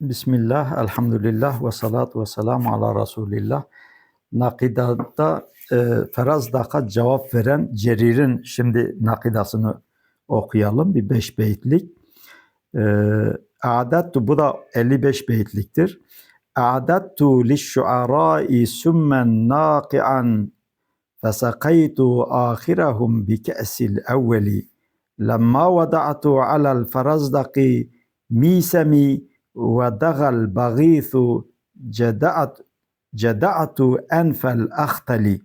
Bismillah, elhamdülillah ve salatu ve selamu ala Resulillah. Nakidatta e, Feraz Dak'a cevap veren Cerir'in şimdi nakidasını okuyalım. Bir beş beytlik. E, A'dattu bu da 55 beytliktir. A'dattu lişşu'arai summen naki'an fesakaytu ahirahum bi ke'sil evveli lemma vada'tu alel ferazdaki misemi ve dagal bagithu ceda'at ceda'atu enfel ahtali.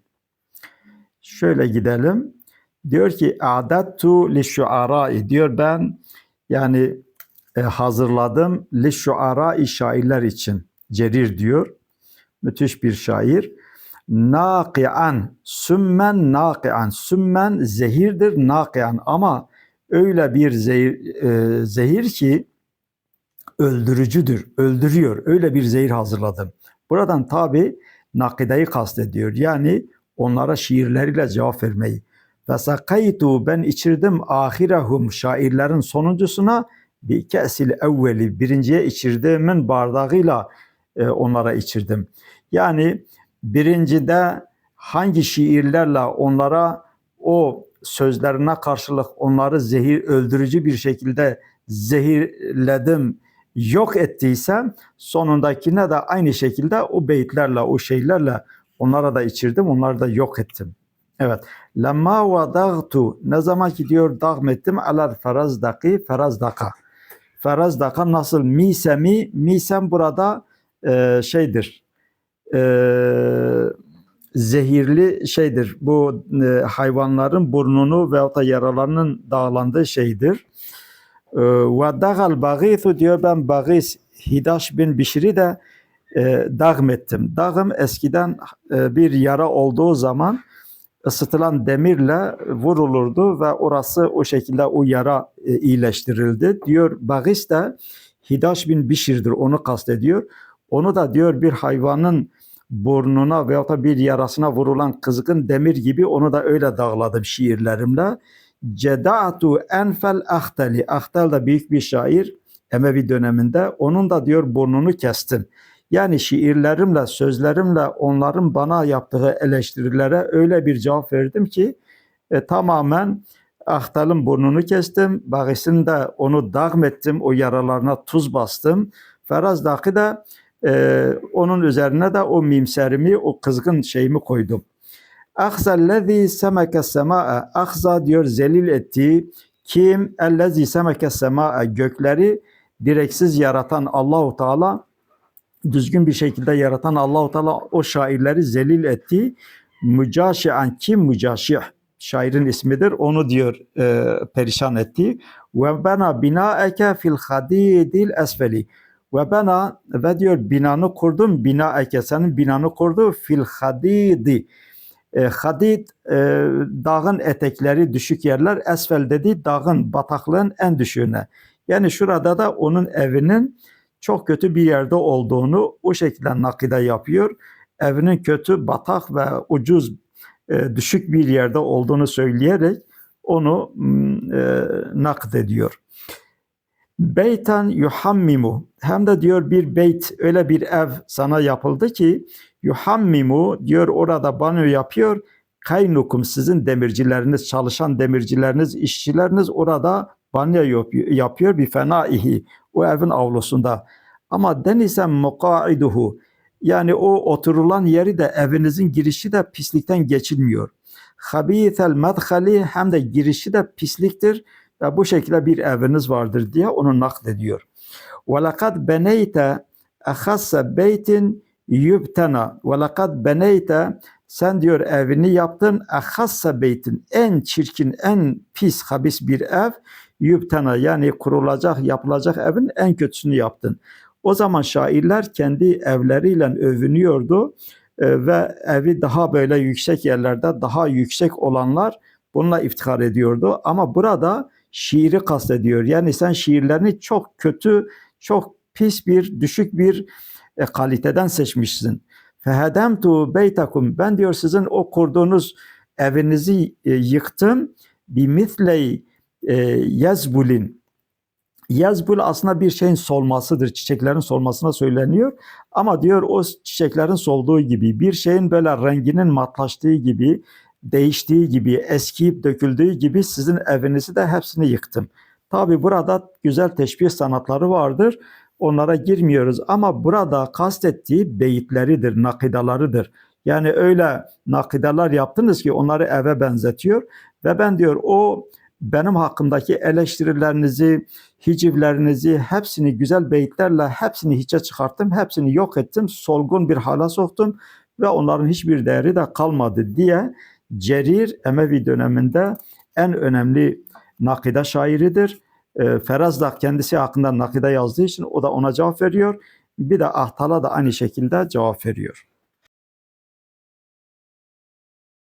Şöyle gidelim. Diyor ki adattu li şuarai diyor ben yani e, hazırladım li şuarai şairler için. Cerir diyor. Müthiş bir şair. Nakian, sümmen nakian. Sümmen zehirdir nakian ama öyle bir zehir, e, zehir ki öldürücüdür, öldürüyor. Öyle bir zehir hazırladım. Buradan tabi nakideyi kastediyor. Yani onlara şiirleriyle cevap vermeyi. Ve sakaytu ben içirdim ahirehum şairlerin sonuncusuna bir kesil evveli birinciye içirdiğimin bardağıyla e, onlara içirdim. Yani birincide hangi şiirlerle onlara o sözlerine karşılık onları zehir öldürücü bir şekilde zehirledim, yok ettiysem sonundakine de aynı şekilde o beyitlerle, o şeylerle onlara da içirdim, onları da yok ettim. Evet. Lemma vadagtu ne zaman ki diyor dağmettim alal ferazdaki ferazdaka. Ferazdaka nasıl misemi misem burada e, şeydir. E, zehirli şeydir. Bu e, hayvanların burnunu veyahut da yaralarının dağlandığı şeydir. E, ve dagal bagithu diyor ben bagis Hidaş bin Bişri de e, dağmettim. Dağım eskiden e, bir yara olduğu zaman ısıtılan demirle vurulurdu ve orası o şekilde o yara e, iyileştirildi. Diyor Bagis de Hidaş bin Bişir'dir onu kastediyor. Onu da diyor bir hayvanın burnuna veyahut da bir yarasına vurulan kızgın demir gibi onu da öyle dağladım şiirlerimle. Ceda'tu enfel ahtali. Ahtal da büyük bir şair Emevi döneminde. Onun da diyor burnunu kestim. Yani şiirlerimle, sözlerimle onların bana yaptığı eleştirilere öyle bir cevap verdim ki e, tamamen Ahtal'ın burnunu kestim. Bagis'in de onu dağmettim. O yaralarına tuz bastım. Ferazdaki de e, onun üzerine de o mimserimi, o kızgın şeyimi koydum. Ahzellezî semeke semâe. Ahza diyor zelil etti. Kim? Ellezî semeke semâe. Gökleri direksiz yaratan Allahu Teala düzgün bir şekilde yaratan Allahu Teala o şairleri zelil etti. Mücaşi'an kim mücaşih? Şairin ismidir. Onu diyor e, perişan etti. Ve bana binaeke fil hadidil esfeli. Ve bana ve diyor binanı kurdum. Bina eke senin binanı kurdu fil hadidi. E, hadid e, dağın etekleri düşük yerler. Esfel dedi dağın bataklığın en düşüğüne. Yani şurada da onun evinin çok kötü bir yerde olduğunu o şekilde nakide yapıyor. Evinin kötü, batak ve ucuz, e, düşük bir yerde olduğunu söyleyerek onu e, nakd ediyor. Beyten yuhammimu hem de diyor bir beyt öyle bir ev sana yapıldı ki yuhammimu diyor orada banyo yapıyor. Kaynukum sizin demircileriniz, çalışan demircileriniz, işçileriniz orada banyo yapıyor bir fenaihi o evin avlusunda. Ama denizem mukaiduhu yani o oturulan yeri de evinizin girişi de pislikten geçilmiyor. Habithel medhali hem de girişi de pisliktir ve bu şekilde bir eviniz vardır diye onu naklediyor. Ve lekad beneyte ahasse beytin yübtena ve lekad beneyte sen diyor evini yaptın ahasse beytin en çirkin en pis habis bir ev yübtena yani kurulacak yapılacak evin en kötüsünü yaptın. O zaman şairler kendi evleriyle övünüyordu e, ve evi daha böyle yüksek yerlerde daha yüksek olanlar bununla iftihar ediyordu. Ama burada şiiri kastediyor. Yani sen şiirlerini çok kötü, çok pis bir, düşük bir e, kaliteden seçmişsin. Fehedemtu beytakum. Ben diyor sizin o kurduğunuz evinizi e, yıktım. Bi misley e, yazbulin Yazbul aslında bir şeyin solmasıdır. Çiçeklerin solmasına söyleniyor. Ama diyor o çiçeklerin solduğu gibi bir şeyin böyle renginin matlaştığı gibi, değiştiği gibi, eskiyip döküldüğü gibi sizin evinizi de hepsini yıktım. Tabi burada güzel teşbih sanatları vardır. Onlara girmiyoruz ama burada kastettiği beyitleridir, nakidalarıdır. Yani öyle nakidalar yaptınız ki onları eve benzetiyor ve ben diyor o benim hakkımdaki eleştirilerinizi, hicivlerinizi hepsini güzel beyitlerle hepsini hiçe çıkarttım, hepsini yok ettim, solgun bir hala soktum ve onların hiçbir değeri de kalmadı diye Cerir Emevi döneminde en önemli nakide şairidir. E, Feraz da kendisi hakkında nakide yazdığı için o da ona cevap veriyor. Bir de Ahtal'a da aynı şekilde cevap veriyor.